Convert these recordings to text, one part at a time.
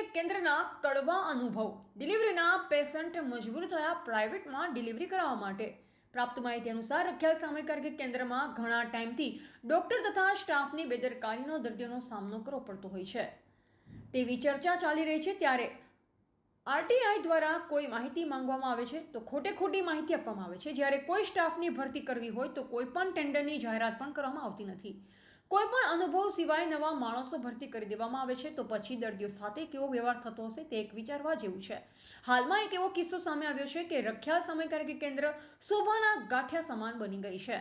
સામયિક કેન્દ્રના કડવા અનુભવ. ડિલિવરીના પેશન્ટ મજબૂર થયા પ્રાઇવેટમાં ડિલિવરી કરાવવા માટે. પ્રાપ્ત માહિતી અનુસાર રખિયાલ સામયિક કેન્દ્રમાં ઘણા ટાઈમથી ડોક્ટર તથા સ્ટાફની બેદરકારીનો દર્દીઓનો સામનો કરવો પડતો હોય છે. તેવી ચર્ચા ચાલી રહી છે ત્યારે આરટીઆઈ દ્વારા કોઈ માહિતી માંગવામાં આવે છે તો ખોટે ખોટી માહિતી આપવામાં આવે છે. જ્યારે કોઈ સ્ટાફની ભરતી કરવી હોય તો કોઈ પણ ટેન્ડરની જાહેરાત પણ કરવામાં આવતી નથી. કોઈ પણ અનુભવ સિવાય નવા માણસો ભરતી કરી દેવામાં આવે છે, તો પછી દર્દીઓ સાથે કેવો વ્યવહાર થતો હશે તે એક વિચારવા જેવું છે. હાલમાં એક એવો કિસ્સો સામે આવ્યો છે કે રખિયાલ સમયકારકી કેન્દ્ર શોભાના ગાંઠિયા સમાન બની ગઈ છે.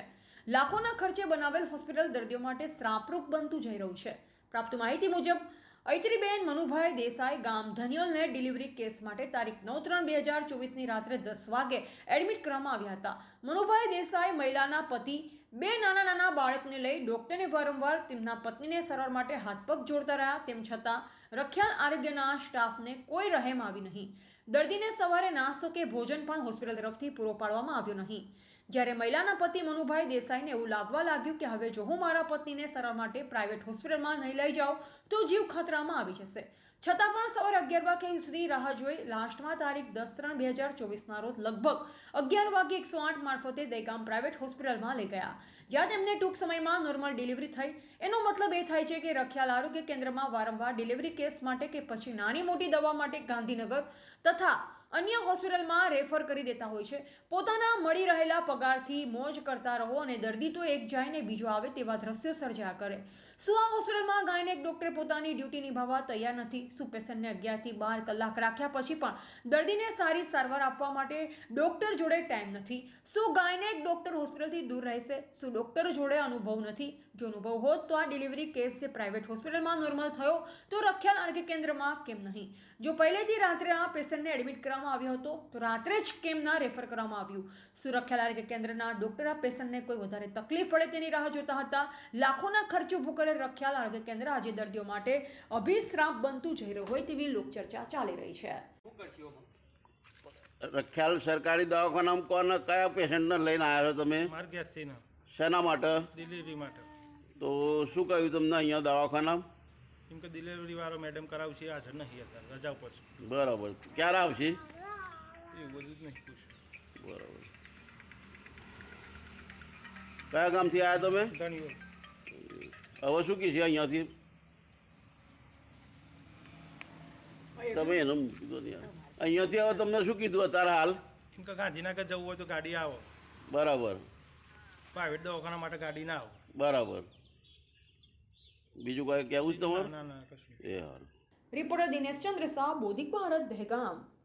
લાખોના ખર્ચે બનાવેલ હોસ્પિટલ દર્દીઓ માટે શ્રાપરૂપ બનતું જઈ રહ્યું છે. પ્રાપ્ત માહિતી મુજબ, ઐત્રીબેન મનુભાઈ દેસાઈ ગામ ધનિયોલને ડિલિવરી કેસ માટે તારીખ નવ ત્રણ બે હજાર ચોવીસની રાત્રે દસ વાગે એડમિટ કરવામાં આવ્યા હતા. મનુભાઈ દેસાઈ મહિલાના પતિ બે નાના નાના બાળકને લઈ ડોક્ટરને વારંવાર તેમના પત્નીને સારવાર માટે હાથપગ જોડતા રહ્યા. તેમ છતાં રખિયાલ આરોગ્યના સ્ટાફને કોઈ રહેમ આવી નહીં. દર્દીને સવારે નાસ્તો કે ભોજન પણ હોસ્પિટલ તરફથી પૂરો પાડવામાં આવ્યો નહીં. જ્યારે મહિલાના પતિ મનુભાઈ દેસાઈને એવું લાગવા લાગ્યું કે હવે જો હું મારા પત્નીને સારવાર માટે પ્રાઇવેટ હોસ્પિટલમાં નહીં લઈ જાઉં, તો જીવ ખતરામાં આવી જશે. છતાં પણ સવારે અગિયાર વાગ્યા સુધી રાહ જોઈ લાસ્ટમાં તારીખ દસ ત્રણ બે હજાર ચોવીસના રોજ લગભગ અગિયાર વાગે એકસો આઠ મારફતે દહેગામ પ્રાઇવેટ હોસ્પિટલમાં લઈ ગયા. જ્યાં તેમને ટૂંક સમયમાં નોર્મલ ડિલિવરી થઈ. એનો મતલબ એ થાય છે કે રખિયાલ આરોગ્ય કેન્દ્રમાં વારંવાર ડિલિવરી કેસ માટે કે પછી નાની મોટી દવા માટે ગાંધીનગર તથા અન્ય હોસ્પિટલમાં રેફર કરી દેતા હોય છે. પોતાના મળી રહેલા પગારથી મોજ કરતા રહો અને દર્દી તો એક જાય ને બીજો આવે તેવા દ્રશ્યો સર્જ્યા કરે. શું આ હોસ્પિટલમાં ગાયનેક ડોક્ટર પોતાની ડ્યુટી નિભાવવા તૈયાર નથી? શું પેશન્ટને અગિયારથી બાર કલાક રાખ્યા પછી પણ દર્દીને સારી સારવાર આપવા માટે ડોક્ટર જોડે ટાઈમ નથી? શું ગાયનેક ડોક્ટર હોસ્પિટલથી દૂર રહેશે? શું ડોક્ટર જોડે અનુભવ નથી? જો અનુભવ હોત તો આ ડિલિવરી કેસ જે પ્રાઇવેટ હોસ્પિટલમાં નોર્મલ થયો તો રખ્યાલ આરોગ્ય કેન્દ્રમાં કેમ નહીં? જો પહેલેથી રાત્રે આ પેશન્ટને એડમિટ કરવામાં આવ્યો હતો તો રાત્રે જ કેમ ના રેફર કરવામાં આવ્યું? સુરક્ષા આરોગ્ય કેન્દ્રના ડોક્ટર આ પેશન્ટને કોઈ વધારે તકલીફ પડે તેની રાહ જોતા હતા. લાખોના ખર્ચ ઊભો કરે રખિયાલ આરોગ્ય કેન્દ્ર આજે દર્દીઓ માટે અભિશ્રાપ બનતું જઈ રહ્યું હોય તેવી લોકચર્ચા ચાલી રહી છે. રખ્યાલ સરકારી દવાખાનામાં કોને કયા પેશન્ટને લઈને આવ્યા છો તમે? શેના માટે? ડિલિવરી માટે. તો શું કહ્યું તમને અહીંયા દવાખાનામાં? કેમ કે ડિલિવરી વાળો મેડમ કરાવશે હાજર નહીં અત્યારે રજા ઉપર છે. બરાબર. ક્યારે આવશે? એવું બધું જ નહીં પૂછ્યું બરાબર. કયા ગામથી આવ્યા તમે? ઘણી હવે શું કીધું અહીંયાથી? તમે એનો મૂકી દો અહીંયાથી હવે તમને શું કીધું અત્યારે હાલ? કેમ કે ગાંધીનગર જવું હોય તો ગાડી આવો. બરાબર. પ્રાઇવેટ દવાખાના માટે ગાડી ના આવો. બરાબર. બીજું કાંઈ કહેવું છે તમારું? ના ના કશું એ હાલ રિપોર્ટર દિનેશ ચંદ્ર શાહ બોધિક ભારત દહેગામ.